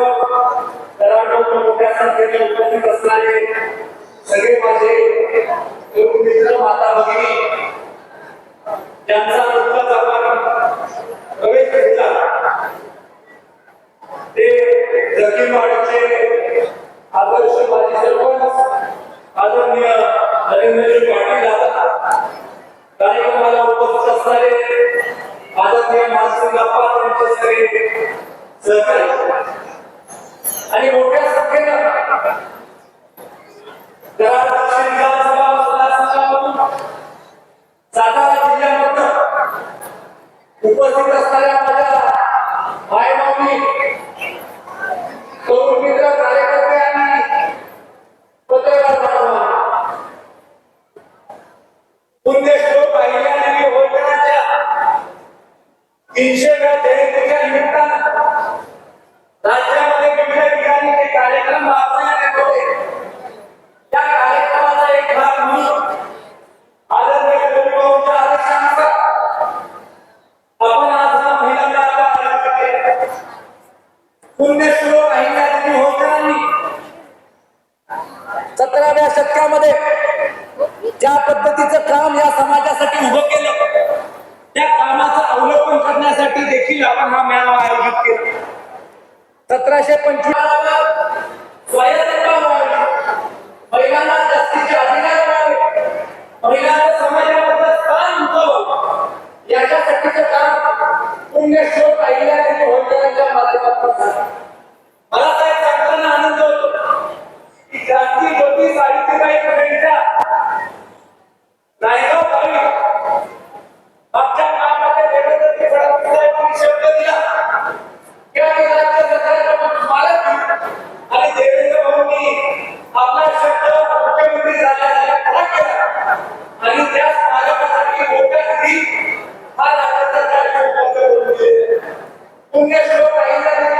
नगरसेवक कराड मोठ्या संख्येने उपस्थित असणारे सगळे माझे तरुण मित्र माता भगिनी ज्यांचा नुकताच आपण प्रवेश घेतला ते आदर्श माजी सरपंच आदरणीय नरेंद्रजी पाटील दादा कार्यक्रमाला उपस्थित असणारे आदरणीय मानसिंग अप्पा त्यांचे सगळे सहकारी. आणि मोठ्या संख्येनं सातारा उपस्थित असणाऱ्या माझ्या मायमाऊली तरुण मित्र कार्यकर्ते आणि पत्रकार बांधवांनो, पुण्यश्लोक अहिल्यादेवी होळकरांच्या तीनशेव्या जयंतीच्या निमित्तानं पुण्यश्लोक अहिल्यादेवी होळकरांनी सतराव्या शतकामध्ये ज्या पद्धतीचं काम या समाजासाठी उभं केलं त्या कामाचं अवलोकन करण्यासाठी देखील आपण हा मेळावा आयोजित केला. सतराशे पंचवीस स्वायत्तता मला काय सांगताना आनंद होतो? की क्रांती ज्योती सावित्रीबाई फुलेंच्या नायगाव गावी मागच्या काळामध्ये देवेंद्रजी फडणवीस साहेबांनी शब्द दिला. राज्य सरकारच्या मालक आणि देवेंद्र भाऊंनी आपला शब्द मुख्यमंत्री झाल्या खरा केला. आणि त्या स्मारकासाठी मोठ्या निधी हा राज्य सरकारने उपलब्ध करून पुण्यश्लोक अहिल्यादेवी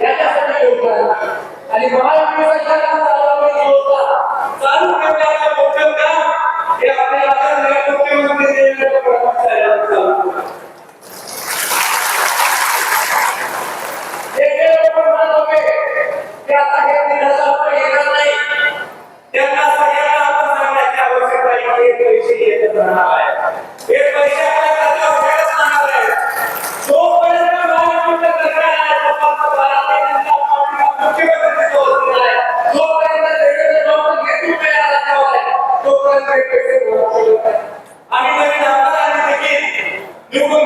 याच्यासाठी आहे. आणि महायुती चालू ठेवण्याचं मोठं काम हे आपल्या मुख्यमंत्री এবং